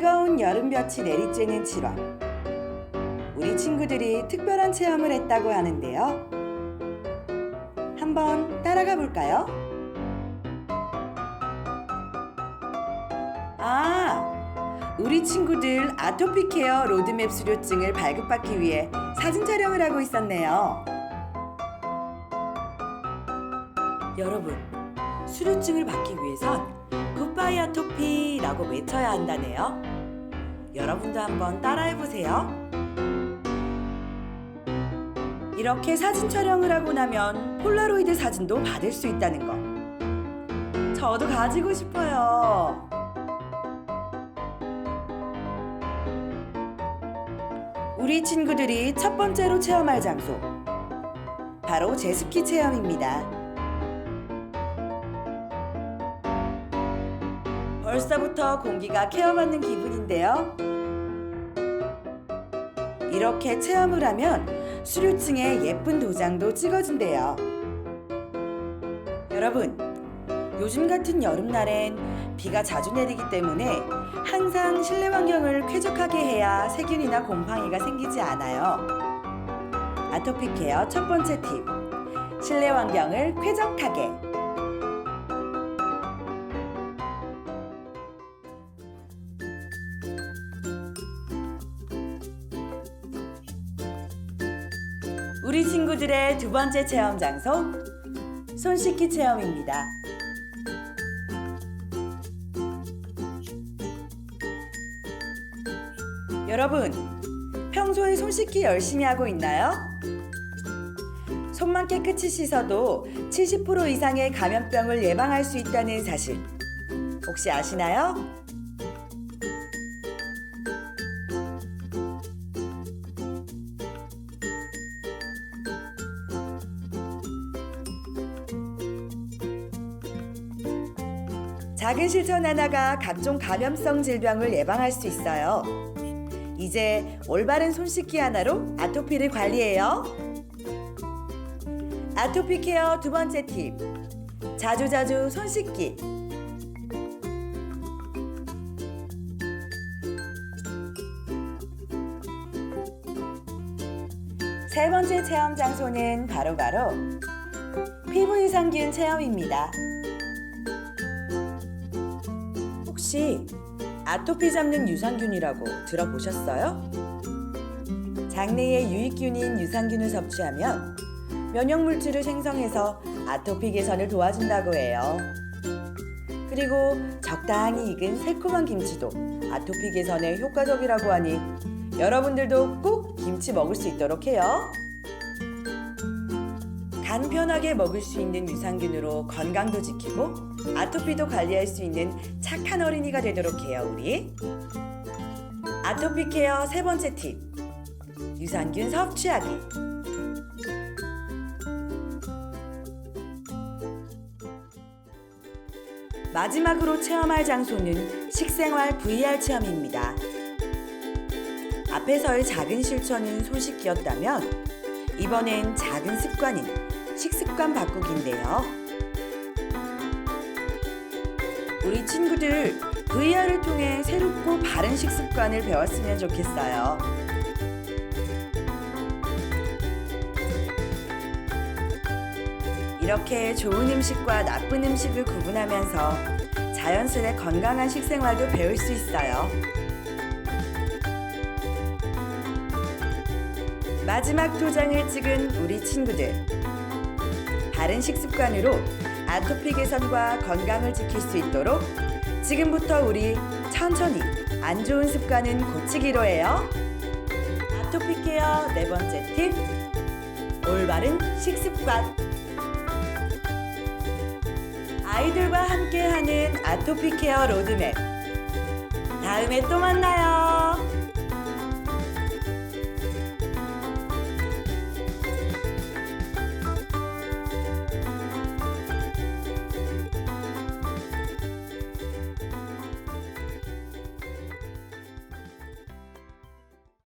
뜨거운 여름볕이 내리쬐는 7월. 우리 친구들이 특별한 체험을 했다고 하는데요. 한번 따라가 볼까요? 아, 우리 친구들 아토피 케어 로드맵 수료증을 발급받기 위해 사진 촬영을 하고 있었네요. 여러분, 수료증을 받기 위해선 굿바이 아토피라고 외쳐야 한다네요. 여러분도 한번 따라해 보세요. 이렇게 사진 촬영을 하고 나면 폴라로이드 사진도 받을 수 있다는 거. 저도 가지고 싶어요. 우리 친구들이 첫 번째로 체험할 장소. 바로 제스키 체험입니다. 벌써부터 공기가 케어받는 기분인데요. 이렇게 체험을 하면 수료증에 예쁜 도장도 찍어준대요. 여러분, 요즘 같은 여름날엔 비가 자주 내리기 때문에 항상 실내 환경을 쾌적하게 해야 세균이나 곰팡이가 생기지 않아요. 아토피 케어 첫 번째 팁. 실내 환경을 쾌적하게. 우리 친구들의 두 번째 체험 장소 손 씻기 체험입니다. 여러분, 평소에 손 씻기 열심히 하고 있나요? 손만 깨끗이 씻어도 70% 이상의 감염병을 예방할 수 있다는 사실 혹시 아시나요? 작은 실천 하나가 각종 감염성 질병을 예방할 수 있어요. 이제 올바른 손 씻기 하나로 아토피를 관리해요. 아토피 케어 두 번째 팁. 자주자주 손 씻기. 세 번째 체험 장소는 바로바로 피부 유산균 체험입니다. 혹시 아토피 잡는 유산균이라고 들어보셨어요? 장내의 유익균인 유산균을 섭취하면 면역 물질을 생성해서 아토피 개선을 도와준다고 해요. 그리고 적당히 익은 새콤한 김치도 아토피 개선에 효과적이라고 하니 여러분들도 꼭 김치 먹을 수 있도록 해요. 간편하게 먹을 수 있는 유산균으로 건강도 지키고 아토피도 관리할 수 있는 착한 어린이가 되도록 해요, 우리. 아토피 케어 세 번째 팁. 유산균 섭취하기. 마지막으로 체험할 장소는 식생활 VR 체험입니다. 앞에서의 작은 실천은 손 씻기였다면 이번엔 작은 습관인 식습관 바꾸기인데요. 우리 친구들 VR을 통해 새롭고 바른 식습관을 배웠으면 좋겠어요. 이렇게 좋은 음식과 나쁜 음식을 구분하면서 자연스레 건강한 식생활도 배울 수 있어요. 마지막 도장을 찍은 우리 친구들. 바른 식습관으로 아토피 개선과 건강을 지킬 수 있도록 지금부터 우리 천천히 안 좋은 습관은 고치기로 해요. 아토피 케어 네 번째 팁. 올바른 식습관. 아이들과 함께하는 아토피 케어 로드맵. 다음에 또 만나요.